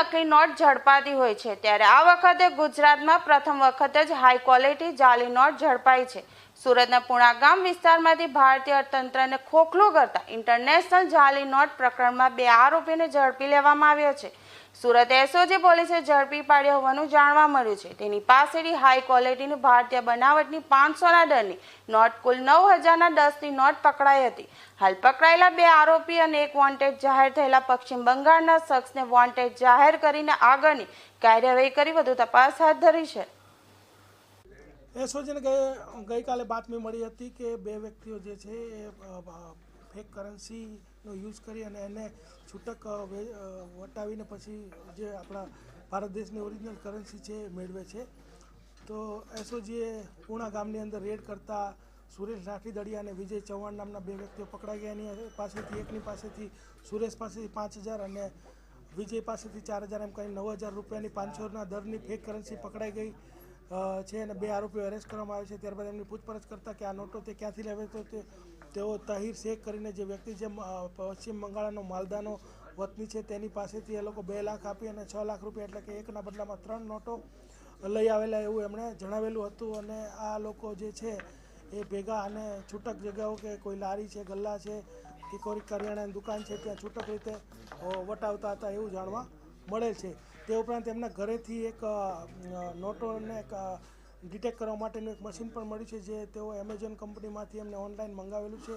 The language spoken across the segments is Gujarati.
નકલી નોટ ઝડપાતી હોય છે. ત્યારે આ વખતે ગુજરાતમાં પ્રથમ વખત જ હાઈ ક્વોલિટી જાલી નોટ ઝડપાઈ છે. સુરતના પુણા ગામ વિસ્તારમાંથી ભારતીય અર્થતંત્રને ખોખલું કરતા ઇન્ટરનેશનલ જાલી નોટ પ્રકરણમાં બે આરોપીને ઝડપી લેવામાં આવ્યો છે. સુરત એસઓજી પોલીસે ઝડપી પાડ્યો હોવાનું જાણવા મળ્યું છે. તેની પાસેથી હાઈ ક્વોલિટીની ભારતીય બનાવટની પાંચસોના દરની નોટ કુલ નવ હજારના દસની નોટ પકડાઈ હતી. હાલ પકડાયેલા બે આરોપી અને એક વોન્ટેડ જાહેર થયેલા પશ્ચિમ બંગાળના શખ્સને વોન્ટેડ જાહેર કરીને આગળની કાર્યવાહી કરી વધુ તપાસ હાથ ધરી છે. એસઓજીને ગઈ, ગઈકાલે બાતમી મળી હતી કે બે વ્યક્તિઓ જે છે એ ફેક કરન્સીનો યુઝ કરી અને એને છૂટક વટાવીને પછી જે આપણા ભારત દેશની ઓરિજિનલ કરન્સી છે એ મેળવે છે. તો એસઓજીએ પૂણા ગામની અંદર રેડ કરતા સુરેશ રાઠીદડિયા અને વિજય ચૌહાણ નામના બે વ્યક્તિઓ પકડાઈ ગયા. એની પાસેથી, એકની પાસેથી સુરેશ પાસેથી પાંચ હજાર અને વિજય પાસેથી ચાર હજાર એમ કરીને નવ હજાર રૂપિયાની પાંચસોના દરની ફેક કરન્સી પકડાઈ ગઈ. છે અને બે આરોપીઓ એરેસ્ટ કરવામાં આવે છે. ત્યારબાદ એમની પૂછપરછ કરતા કે આ નોટો તે ક્યાંથી લાવે તો તેઓ તહીર શેખ કરીને જે વ્યક્તિ છે પશ્ચિમ બંગાળનો માલદાનો વતની છે, તેની પાસેથી એ લોકો બે લાખ આપી અને છ લાખ રૂપિયા એટલે કે એકના બદલામાં ત્રણ નોટો લઈ આવેલા એવું એમણે જણાવેલું હતું અને આ લોકો જે છે એ ભેગા અને છૂટક જગ્યાઓ કે કોઈ લારી છે, ગલ્લા છે કે કોઈ કરિયાણાની દુકાન છે, ત્યાં છૂટક રીતે વટાવતા હતા એવું જાણવા મળેલ છે. તે ઉપરાંત એમના ઘરેથી એક નોટોને એક ડિટેક્ટ કરવા માટેનું એક મશીન પણ મળ્યું છે જે તેઓ એમેઝોન કંપનીમાંથી એમને ઓનલાઈન મંગાવેલું છે.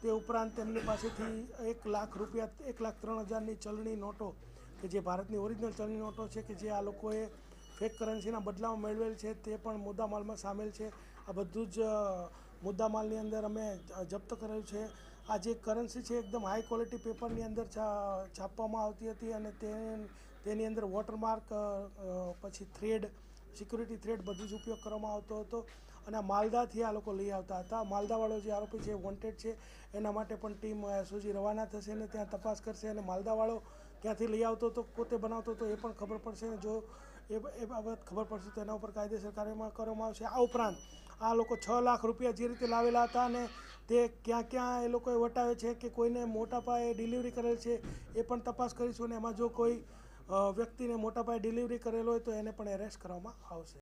તે ઉપરાંત એમની પાસેથી એક લાખ રૂપિયા, એક લાખ ત્રણ હજારની ચલણી નોટો કે જે ભારતની ઓરિજિનલ ચલણી નોટો છે કે જે આ લોકોએ ફેક કરન્સીના બદલામાં મેળવેલ છે તે પણ મુદ્દામાલમાં સામેલ છે. આ બધું જ મુદ્દામાલની અંદર અમે જપ્ત કરેલું છે. આ જે કરન્સી છે એકદમ હાઈ ક્વોલિટી પેપરની અંદર છાપવામાં આવતી હતી અને તે તેની અંદર વોટરમાર્ક પછી થ્રેડ સિક્યુરિટી થ્રેડ બધું જ ઉપયોગ કરવામાં આવતો હતો. અને માલદાથી આ લોકો લઈ આવતા હતા. માલદાવાળો જે આરોપી છે વોન્ટેડ છે. એના માટે પણ ટીમ એસઓજી રવાના થશે અને ત્યાં તપાસ કરશે. અને માલદાવાળો ક્યાંથી લઈ આવતો હતો, પોતે બનાવતો હતો, એ પણ ખબર પડશે. અને જો એ એ બાબત ખબર પડશે તો એના ઉપર કાયદેસર કાર્યમાં કરવામાં આવશે. આ ઉપરાંત આ લોકો છ લાખ રૂપિયા જે રીતે લાવેલા હતા અને તે ક્યાં ક્યાં એ લોકોએ વટાવે છે કે કોઈને મોટા પાયે ડિલિવરી કરેલ છે, એ પણ તપાસ કરીશું. અને એમાં જો કોઈ વ્યક્તિને મોટા પાયે ડિલિવરી કરેલો હોય તો એને પણ એરેસ્ટ કરવામાં આવશે.